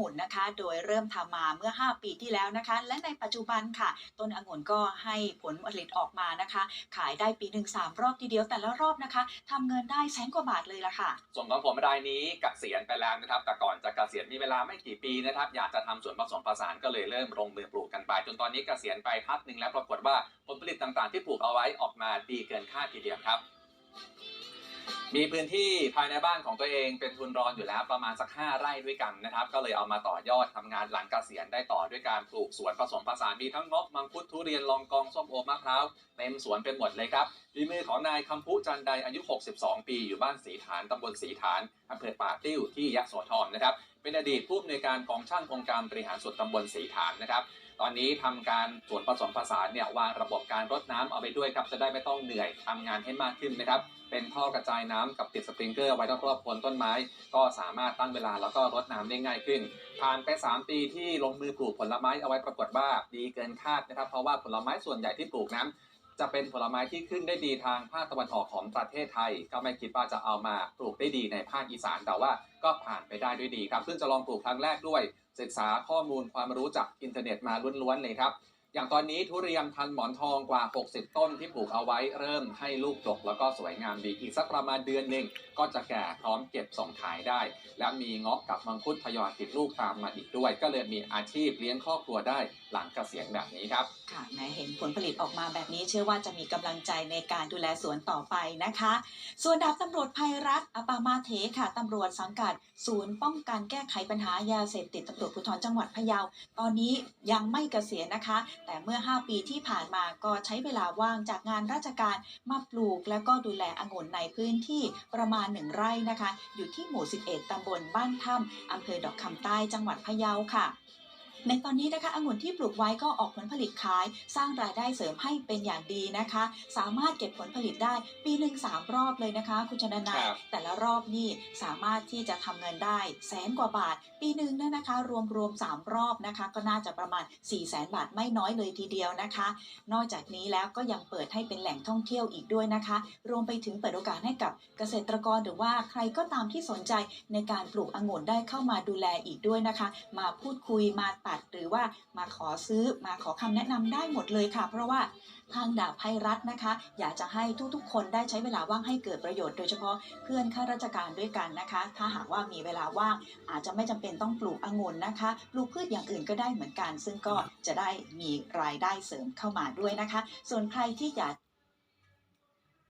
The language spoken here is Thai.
องุ่นนะคะ โดยเริ่มทำมาเมื่อ 5 ปีที่แล้วนะคะ และในปัจจุบันค่ะ ต้นองุ่นก็ให้ผลผลิตออกมานะคะ ขายได้ปีหนึ่งสามรอบทีเดียวแต่ละรอบนะคะทำเงินได้แสนกว่าบาทเลยละค่ะส่วนของผมรายนี้กเกษียณไปแล้วนะครับ แต่ก่อนจะกะเกษียณมีเวลาไม่กี่ปีนะครับ อยากจะทำสวนผสมผสานก็เลยเริ่มลงมือปลูกกันไป จนตอนนี้กเกษียณไปพักหนึ่งแล้วปรากฏว่าผลผลิตต่างๆ ที่ปลูกเอาไว้ออกมาดีเกินคาดทีเดียวครับ มีพื้นที่ภายในบ้านของตัวเองเป็นทุนรอนอยู่แล้วประมาณสัก 5 ไร่ด้วยกันนะครับ ก็เลยเอามาต่อยอดทำงานหลังเกษียณได้ต่อด้วยการปลูกสวนผสมผสานมีทั้งงาะมังคุดทุเรียนลองกองส้มโอมะพร้าวเต็มสวนเป็นหมดเลยครับฝีมือของนายคำพุจันไดอายุ 62 ปี อยู่บ้านสีฐานตำบลสีฐานอำเภอป่าติ้วที่ยะโสธรนะครับ เป็นอดีตผู้อำนวยการกองช่างองค์การบริหารส่วนตำบลสีฐานนะครับ ตอนนี้ทำการส่วนผสมผสานเนี่ยวางระบบการรดน้ำเอาไปด้วยครับจะได้ไม่ต้องเหนื่อยทำงานให้มากขึ้นนะครับเป็นท่อกระจายน้ำกับติดสปริงเกอร์ไว้รอบๆคนต้นไม้ ก็สามารถตั้งเวลาแล้วก็รดน้ำได้ง่ายขึ้น ผ่านไป 3 ปีที่ลงมือปลูกผลไม้เอาไว้ปรากฏว่าดีเกินคาดนะครับ เพราะว่าผลไม้ส่วนใหญ่ที่ปลูกนั้น จะเป็นผลไม้ที่ขึ้นได้ดีทางภาคตะวันออกของประเทศไทย ก็ไม่คิดว่าจะเอามาปลูกได้ดีในภาคอีสานแต่ว่าก็ผ่านไปได้ด้วยดีครับเพิ่งจะลองปลูกครั้งแรกด้วย ศึกษาข้อมูลความรู้จากอินเทอร์เน็ตมาล้วนๆเลยครับ อย่างตอนนี้ทุเรียนพันหมอนทองกว่า 60 ต้นที่ปลูกเอาไว้เริ่มให้ลูกดกแล้วก็สวยงามดีอีกสักประมาณเดือนหนึ่งก็จะแก่พร้อมเก็บส่งขายได้ และมีเงาะกับมังคุดทยอยติดลูกตามมาอีกด้วย ก็เลยมีอาชีพเลี้ยงครอบครัวได้หลังเกษียณแบบนี้ครับค่ะแม้เห็นผลผลิตออกมาแบบนี้เชื่อว่าจะมีกำลังใจในการดูแลสวนต่อไปนะคะ ส่วนดาบตำรวจภัยรัฐอปามาเทค่ะตำรวจสังกัด ศูนย์ป้องกันแก้ไขปัญหายาเสพติดตำรวจภูธรจังหวัดพะเยา ตอนนี้ยังไม่เกษียณนะคะแต่เมื่อ 5 ปีที่ผ่านมาก็ใช้เวลาว่างจากงานราชการมาปลูก และก็ดูแลองุ่นในพื้นที่ประมาณหนึ่งไร่นะคะ อยู่ที่หมู่ 11 ตำบลบ้านถ้ำอำเภอดอกคำใต้จังหวัดพะเยาค่ะ ในตอนนี้นะคะองุ่นที่ปลูกไว้ก็ออกผลผลิตขาย สร้างรายได้เสริมให้เป็นอย่างดีนะคะ สามารถเก็บผลผลิตได้ปีหนึ่งสามรอบเลยนะคะ คุณชนานายครับแต่ละรอบนี่สามารถที่จะทำเงินได้แสนกว่าบาท ปีหนึ่งเนี่ยนะคะ รวมรวมๆสามรอบนะคะ ก็น่าจะประมาณ4ี่แสนบาทไม่น้อยเลยทีเดียวนะคะ นอกจากนี้แล้วก็ยังเปิดให้เป็นแหล่งท่องเที่ยวอีกด้วยนะคะ รวมไปถึงเปิดโอกาสให้กับเกษตรกรหรือว่าใครก็ตามที่สนใจในการปลูกองุ่นได้เข้ามาดูแลอีกด้วยนะคะ มาพูดคุยมาตัดหรือว่ามาขอซื้อมาขอคำแนะนำได้หมดเลยค่ะ เพราะว่าทางดาบภัยรัฐนะคะ อยากจะให้ทุกๆ คนได้ใช้เวลาว่างให้เกิดประโยชน์โดยเฉพาะเพื่อนข้าราชการด้วยกันนะคะ ถ้าหากว่ามีเวลาว่างอาจจะไม่จำเป็นต้องปลูกองุ่นนะคะปลูกพืชอย่างอื่นก็ได้เหมือนกัน ซึ่งก็จะได้มีรายได้เสริมเข้ามาด้วยนะคะ ส่วนใครที่อยาก